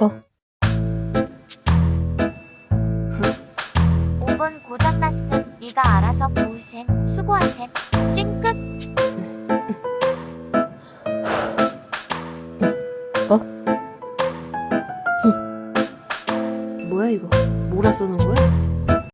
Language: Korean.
어. 5번 고장났음. 네가 알아서 고우셈. 수고하셈. 찡끗. 뭐야 이거? 몰아 쏘는 거야?